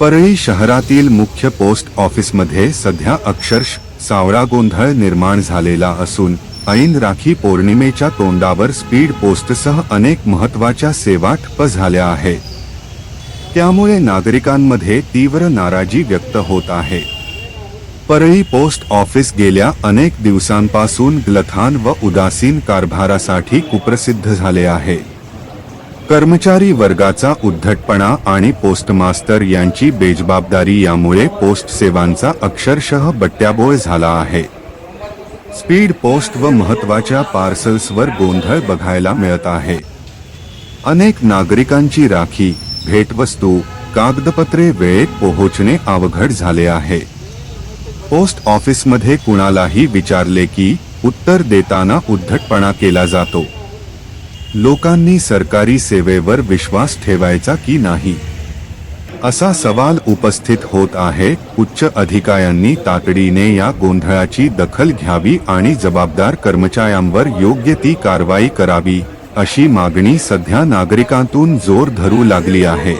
परळी शहरातील मुख्य पोस्ट ऑफिसमध्ये सध्या अक्षरश सावळा गोंधळ निर्माण झालेला असून ऐन राखी पौर्णिमेच्या तोंडावर स्पीड पोस्टसह अनेक महत्त्वाच्या सेवा ठप्प झाल्या आहेत. त्यामुळे नागरिकांमध्ये तीव्र नाराजी व्यक्त होत आहे. परळी पोस्ट ऑफिस गेल्या अनेक दिवसांपासून ग्लथान व उदासीन कारभारासाठी कुप्रसिद्ध झाले आहे. कर्मचारी वर्गाचा उद्धटपणा आणि पोस्टमास्तर यांची बेजबाबदारी यामुळे पोस्ट सेवांचा अक्षरशः बट्ट्याबोळ झाला आहे. स्पीड पोस्ट व महत्त्वाच्या पार्सल्सवर गोंधळ बघायला मिळत आहे. अनेक नागरिकांची राखी भेटवस्तू कागदपत्रे वेळेत पोहोचणे अवघड झाले आहे. पोस्ट ऑफिसमध्ये कुणालाही विचारले की उत्तर देताना उद्धटपणा केला जातो. लोकांनी सरकारी सेवेवर विश्वास ठेवायचा की नाही? असा सवाल उपस्थित होत आहे उच्च अधिकाऱ्यांनी तातडीने या गोंधळाची दखल घ्यावी आणि जबाबदार कर्मचाऱ्यांवर योग्य ती कारवाई करावी अशी मागणी सध्या नागरिकांतून जोर धरू लागली आहे.